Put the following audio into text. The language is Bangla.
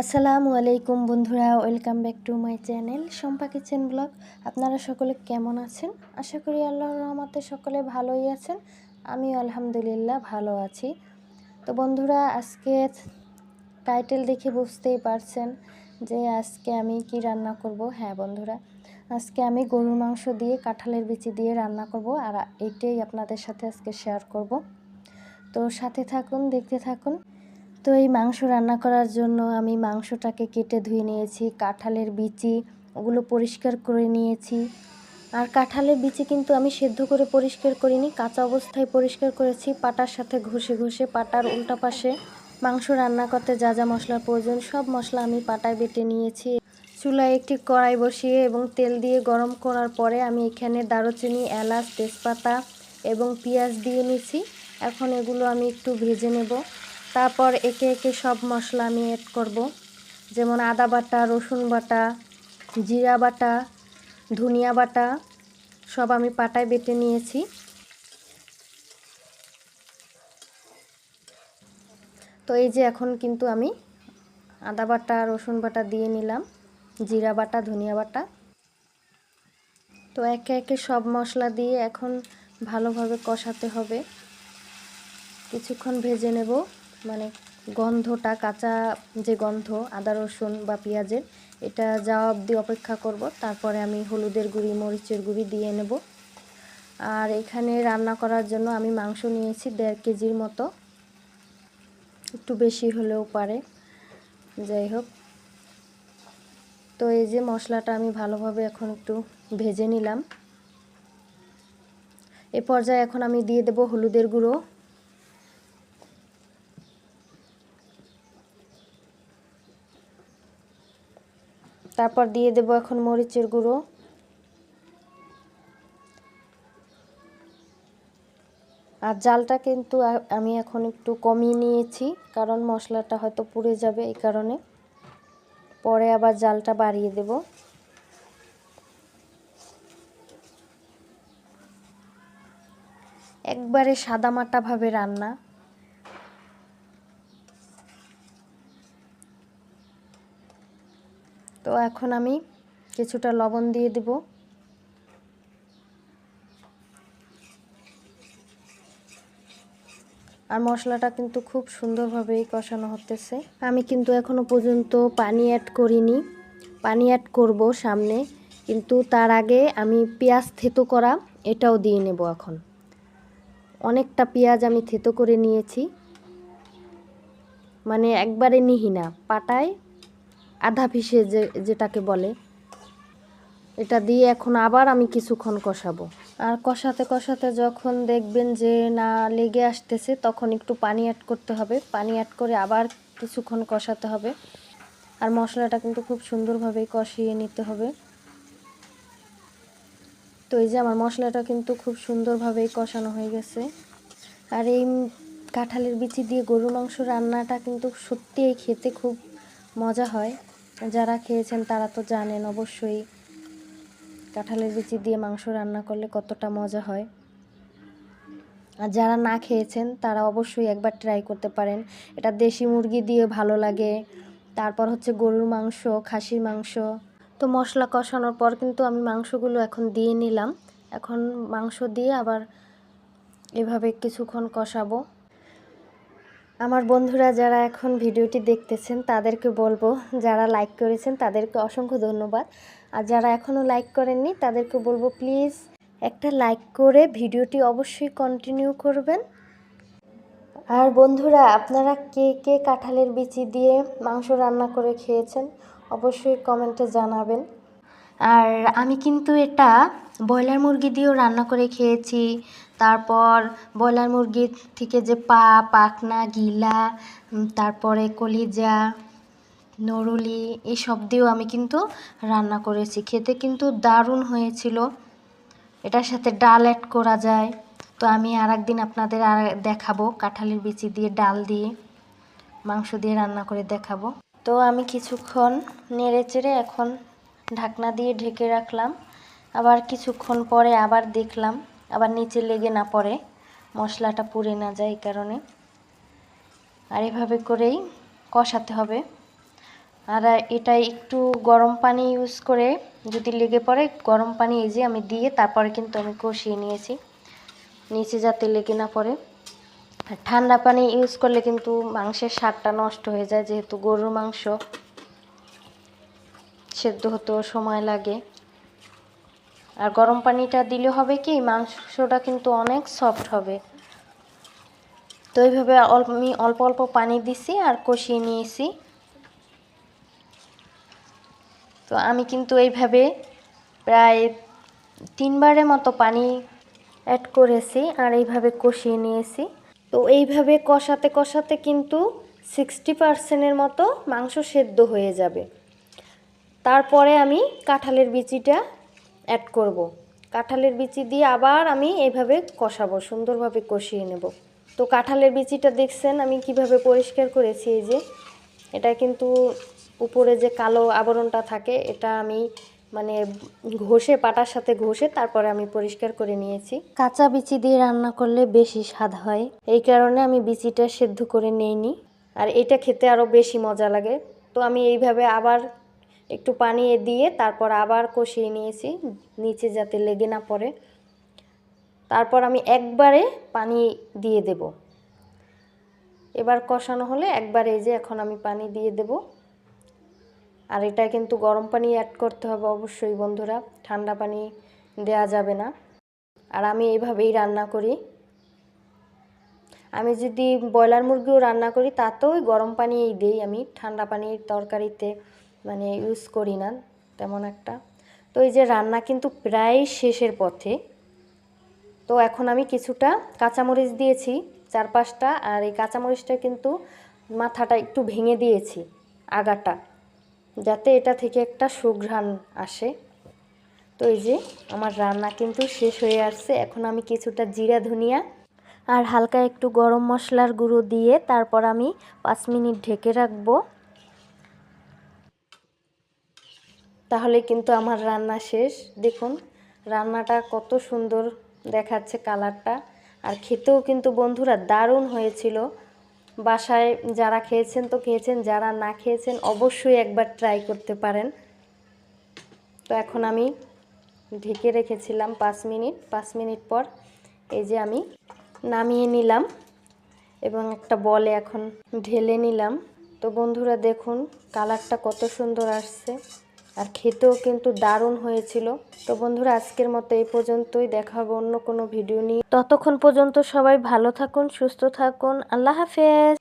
আসসালামু আলাইকুম বন্ধুরা, welcome back to my channel Sampa kitchen blog. আপনারা সকলে কেমন আছেন? আশা করি আল্লাহর রহমতে সকলে ভালোই আছেন। আমি আলহামদুলিল্লাহ ভালো আছি। তো বন্ধুরা, আজকে টাইটেল দেখে বুঝতেই পারছেন যে আজকে আমি কি রান্না করব। হ্যাঁ বন্ধুরা, আজকে আমি গরুর মাংস দিয়ে কাঁঠালের বিচি দিয়ে রান্না করব আর এটাই আপনাদের সাথে আজকে শেয়ার করব। তো সাথে থাকুন, দেখতে থাকুন। তো এই মাংস রান্না করার জন্য আমি মাংসটাকে কেটে ধুয়ে নিয়েছি, কাঁঠালের বিচি ওগুলো পরিষ্কার করে নিয়েছি। আর কাঁঠালের বিচি কিন্তু আমি সেদ্ধ করে পরিষ্কার করিনি, কাঁচা অবস্থায় পরিষ্কার করেছি, পাটার সাথে ঘষে ঘষে, পাটার উল্টা পাশে মাংস রান্না করতে যা যা মশলার প্রয়োজন, সব মশলা আমি পাটায় বেটে নিয়েছি। চুলায় একটি কড়াই বসিয়ে এবং তেল দিয়ে গরম করার পরে আমি এখানে দারুচিনি, এলাচ, তেজপাতা এবং পেঁয়াজ দিয়ে নিয়েছি। এখন এগুলো আমি একটু ভেজে নেব। তারপর একে একে সব মশলা আমি অ্যাড করব। যেমন আদা বাটা, রসুন বাটা, জিরা বাটা, ধনিয়া বাটা, সব আমি পাটায় বেটে নিয়েছি। তো এই যে এখন কিন্তু আমি আদা বাটা, রসুন বাটা দিয়ে নিলাম, জিরা বাটা, ধনিয়া বাটা। তো একে একে সব মশলা দিয়ে এখন ভালোভাবে কষাতে হবে। কিছুক্ষণ ভেজে নেব। মানে গন্ধটা, কাঁচা যে গন্ধ, আদা, রসুন বা পেঁয়াজের, এটা যাওয়া অবধি অপেক্ষা করব। তারপরে আমি হলুদের গুঁড়ি, মরিচের গুঁড়ি দিয়ে নেব। আর এখানে রান্না করার জন্য আমি মাংস নিয়েছি দেড় কেজির মতো। একটু বেশি হলেও পারে। যাই হোক। তো এই যে মশলাটা আমি ভালোভাবে এখন একটু ভেজে নিলাম। এ পর্যায়ে এখন আমি দিয়ে দেব হলুদের গুঁড়ো। তারপর দিয়ে দেব এখন মরিচের গুঁড়ো। আর জালটা কিন্তু আমি এখন একটু কমিয়ে নিয়েছি, কারণ মশলাটা হয়তো পুড়ে যাবে এই কারণে। পরে আবার জালটা বাড়িয়ে দেব। একবারে সাদামাটাভাবে রান্না। তো এখন আমি কিছুটা লবণ দিয়ে দেব। আর মশলাটা কিন্তু খুব সুন্দরভাবেই কষানো হতেছে। আমি কিন্তু এখনও পর্যন্ত পানি অ্যাড করিনি। পানি অ্যাড করব সামনে, কিন্তু তার আগে আমি পেঁয়াজ থেতো করা এটাও দিয়ে নেব এখন। অনেকটা পেঁয়াজ আমি থেতো করে নিয়েছি। মানে একবারে নিহি না, পাটায় আধা পিসে যে, যেটাকে বলে, এটা দিয়ে এখন আবার আমি কিছুক্ষণ কষাবো। আর কষাতে কষাতে যখন দেখবেন যে না লেগে আসতেছে, তখন একটু পানি অ্যাড করতে হবে। পানি অ্যাড করে আবার কিছুক্ষণ কষাতে হবে। আর মশলাটা কিন্তু খুব সুন্দরভাবেই কষিয়ে নিতে হবে। তো এই যে আমার মশলাটা কিন্তু খুব সুন্দরভাবেই কষানো হয়ে গেছে। আর এই কাঁঠালের বিচি দিয়ে গরু মাংস রান্নাটা কিন্তু সত্যিই খেতে খুব মজা হয়। যারা খেয়েছেন তারা তো জানেন অবশ্যই কাঁঠালের বিচি দিয়ে মাংস রান্না করলে কতটা মজা হয়। আর যারা না খেয়েছেন তারা অবশ্যই একবার ট্রাই করতে পারেন। এটা দেশি মুরগি দিয়ে ভালো লাগে। তারপর হচ্ছে গরুর মাংস, খাসির মাংস। তো মশলা কষানোর পর কিন্তু আমি মাংসগুলো এখন দিয়ে নিলাম। এখন মাংস দিয়ে আবার এভাবে কিছুক্ষণ কষাবো। আমার বন্ধুরা যারা এখন ভিডিওটি দেখতেছেন, তাদেরকে বলব, যারা লাইক করেছেন, তাদেরকে অসংখ্য ধন্যবাদ। আর যারা এখনও লাইক করেননি, তাদেরকে বলব প্লিজ একটা লাইক করে ভিডিওটি অবশ্যই কন্টিনিউ করবেন। আর বন্ধুরা, আপনারা কে কে কাঁঠালের বিচি দিয়ে মাংস রান্না করে খেয়েছেন, অবশ্যই কমেন্টে জানাবেন। আর আমি কিন্তু এটা ব্রয়লার মুরগি দিয়েও রান্না করে খেয়েছি। তারপর ব্রয়লার মুরগির থেকে যে পা, পাখনা, গিলা তারপরে কলিজা, নরুলি, এসব দিয়েও আমি কিন্তু রান্না করেছি। খেতে কিন্তু দারুণ হয়েছিল। এটার সাথে ডাল অ্যাড করা যায়। তো আমি আর একদিন আপনাদের আর দেখাবো কাঁঠালের বিচি দিয়ে ডাল দিয়ে, মাংস দিয়ে রান্না করে দেখাবো। তো আমি কিছুক্ষণ নেড়ে চেড়ে এখন ঢাকনা দিয়ে ঢেকে রাখলাম। আবার কিছুক্ষণ পরে আবার দেখলাম, আবার নিচে লেগে না পড়ে, মশলাটা পুড়ে না যায় এই কারণে। আর এভাবে করেই কষাতে হবে। আর এটা একটু গরম পানি ইউজ করে যদি লেগে পড়ে, গরম পানি এই যে আমি দিয়ে তারপরে কিন্তু আমি কষিয়ে নিয়েছি। নিচে যাতে লেগে না পড়ে। আর ঠান্ডা পানি ইউজ করলে কিন্তু মাংসের স্বাদটা নষ্ট হয়ে যায়, যেহেতু গরুর মাংস। সেদ্ধ হতেও সময় লাগে। আর গরম পানিটা দিলে হবে কি, মাংসটা কিন্তু অনেক সফট হবে। তো এইভাবে অল্প, আমি অল্প অল্প পানি দিছি আর কষিয়ে নিয়েছি। তো আমি কিন্তু এইভাবে প্রায় তিনবারের মতো পানি অ্যাড করেছি আর এইভাবে কষিয়ে নিয়েছি। তো এইভাবে কষাতে কষাতে কিন্তু সিক্সটি পার্সেন্টের মতো মাংস সেদ্ধ হয়ে যাবে। তারপরে আমি কাঁঠালের বিচিটা অ্যাড করব। কাঁঠালের বিচি দিয়ে আবার আমি এইভাবে কষাবো, সুন্দরভাবে কষিয়ে নেব। তো কাঁঠালের বিচিটা দেখছেন, আমি কীভাবে পরিষ্কার করেছি এই যে। এটা কিন্তু উপরে যে কালো আবরণটা থাকে, এটা আমি মানে ঘষে, পাটার সাথে ঘষে তারপরে আমি পরিষ্কার করে নিয়েছি। কাঁচা বিচি দিয়ে রান্না করলে বেশি স্বাদ হয়। এই কারণে আমি বিচিটা সেদ্ধ করে নেইনি। আর এটা খেতে আরও বেশি মজা লাগে। তো আমি এইভাবে আবার একটু পানি দিয়ে তারপর আবার কষিয়ে নিয়েছি, নিচে যাতে লেগে না পড়ে। তারপর আমি একবারে পানি দিয়ে দেব। এবার কষানো হলে একবারে যে এখন আমি পানি দিয়ে দেব। আর এটা কিন্তু গরম পানি অ্যাড করতে হবে অবশ্যই বন্ধুরা, ঠান্ডা পানি দেয়া যাবে না। আর আমি এইভাবেই রান্না করি। আমি যদি ব্রয়লার মুরগিও রান্না করি, তাতেও গরম পানিই দিই আমি, ঠান্ডা পানির তরকারিতে। মানে ইউজ করি না, তেমন একটা। তো এই যে রান্না কিন্তু প্রায় শেষের পথে। তো এখন আমি কিছুটা কাঁচামরিচ দিয়েছি চার পাঁচটা আর এই কাঁচামরিচটা কিন্তু মাথাটা একটু ভেঙে দিয়েছি, আগাটা, যাতে এটা থেকে একটা সুঘ্রাণ আসে। তো এই যে আমার রান্না কিন্তু শেষ হয়ে আসছে, এখন আমি কিছুটা জিরা, ধনিয়া, আর হালকা একটু গরম মশলার গুঁড়ো দিয়ে তারপর আমি পাঁচ মিনিট ঢেকে রাখব। তাহলে কিন্তু আমার রান্না শেষ। দেখুন, রান্নাটা কত সুন্দর দেখাচ্ছে কালারটা। আর খেতেও কিন্তু বন্ধুরা দারুণ হয়েছিল। বাসায় যারা খেয়েছেন তো খেয়েছেন, যারা না খেয়েছেন অবশ্যই একবার ট্রাই করতে পারেন। তো এখন আমি ঢেকে রেখেছিলাম পাঁচ মিনিট। পাঁচ মিনিট পর এই যে আমি নামিয়ে নিলাম এবং একটা বলে এখন ঢেলে নিলাম। তো বন্ধুরা দেখুন, কালারটা কত সুন্দর আসছে। আর খেতেও কিন্তু দারুণ হয়েছিল। তো বন্ধুরা, আজকের মতো এই পর্যন্তই। দেখা হবে অন্য কোনো ভিডিও নিয়ে। ততক্ষণ পর্যন্ত সবাই ভালো থাকুন, সুস্থ থাকুন। আল্লাহ হাফেজ।